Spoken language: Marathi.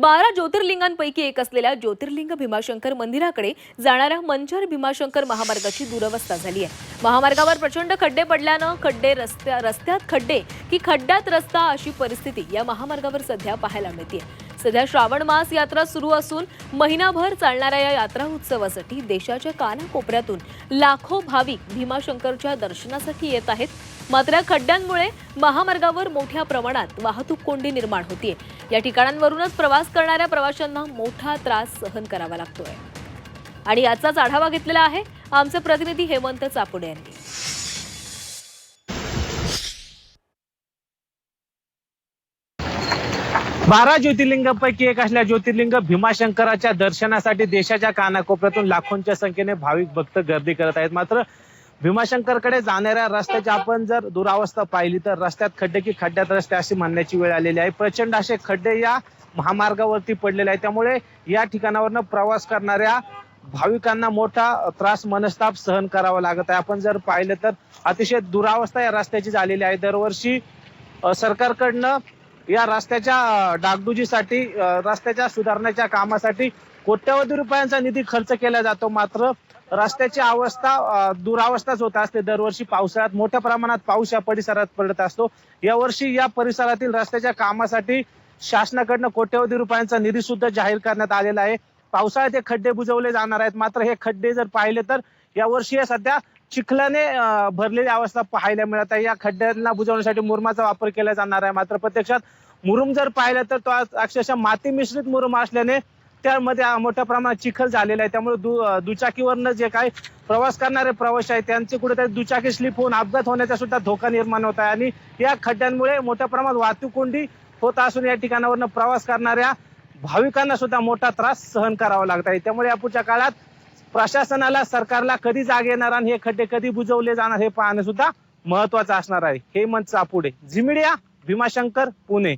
बारा ज्योतिर्लिंगांपैकी एक असलेल्या ज्योतिर्लिंग भीमाशंकर मंदिराकडे जाणाऱ्या मंचर भीमाशंकर महामार्गाची दुरवस्था झाली आहे. महामार्गावर प्रचंड खड्डे पडल्यानं खड्डे रस्त्या रस्त्यात खड्डे की खड्ड्यात रस्ता अशी परिस्थिती या महामार्गावर सध्या पाहायला मिळते सध्या श्रावण मास यात्रा सुरू असून महिनाभर चालणाऱ्या या यात्रा उत्सवासाठी देशाच्या कानाकोपऱ्यातून लाखो भाविक भीमाशंकरच्या दर्शनासाठी येत आहेत. मात्र खड्ड्यांमुळे महामार्गावर मोठ्या प्रमाणात वाहतूक कोंडी निर्माण होतीये. या ठिकाणांवरूनच प्रवास करणाऱ्या प्रवाशांना मोठा त्रास सहन करावा लागतोय. आणि याचाच आढावा घेतलेला आहे आमचे प्रतिनिधी हेमंत चापुडे यांनी. बारा ज्योतिर्लिंगांपैकी एक असल्या ज्योतिर्लिंग भीमाशंकराच्या दर्शनासाठी देशाच्या कानाकोपऱ्यातून लाखोंच्या संख्येने भाविक भक्त गर्दी करत आहेत. मात्र भीमाशंकरकडे जाणाऱ्या रस्त्याची आपण जर दुरावस्था पाहिली तर रस्त्यात खड्डे की खड्ड्यात रस्ते अशी म्हणण्याची वेळ आलेली आहे. प्रचंड असे खड्डे या महामार्गावरती पडलेले आहेत. त्यामुळे या ठिकाणावरनं प्रवास करणाऱ्या भाविकांना मोठा त्रास मनस्ताप सहन करावा लागत आहे. आपण जर पाहिलं तर अतिशय दुरावस्था या रस्त्याची झालेली आहे. दरवर्षी सरकारकडनं या रस्त्याच्या डागडुजीसाठी रस्त्याच्या सुधारण्याच्या कामासाठी कोट्यवधी रुपयांचा निधी खर्च केला जातो. मात्र रस्त्याची अवस्था दुरावस्थाच होत असते. दरवर्षी पावसाळ्यात मोठ्या प्रमाणात पाऊस या परिसरात पडत असतो. यावर्षी या परिसरातील रस्त्याच्या कामासाठी शासनाकडनं कोट्यवधी रुपयांचा निधी सुद्धा जाहीर करण्यात आलेला आहे. पावसाळ्यात हे खड्डे बुजवले जाणार आहेत. मात्र हे खड्डे जर पाहिले तर यावर्षी हे सध्या चिखलाने भरलेली अवस्था पाहायला मिळत आहे. या खड्ड्यांना बुजवण्यासाठी मुरुमाचा वापर केला जाणार आहे. मात्र प्रत्यक्षात मुरुम जर पाहिलं तर तो आज अक्षरशः माती मिश्रित मुरुम असल्याने त्यामध्ये मोठ्या प्रमाणात चिखल झालेला आहे. त्यामुळे दु दुचाकीवरनं जे काही प्रवास करणारे प्रवासी आहेत त्यांचे कुठेतरी दुचाकी स्लिप होऊन अपघात होण्याचा सुद्धा धोका निर्माण होत आहे. आणि या खड्ड्यांमुळे मोठ्या प्रमाणात वाहतूक कोंडी होत असून या ठिकाणावरनं प्रवास करणाऱ्या भाविकांना सुद्धा मोठा त्रास सहन करावा लागत आहे. त्यामुळे यापुढच्या काळात प्रशासनाला सरकारला कधी जाग येणार आणि हे खड्डे कधी बुजवले जाणार हे पाहणं सुद्धा महत्वाचं असणार आहे. हेमंत चापुडे झिमिडिया भीमाशंकर पुणे.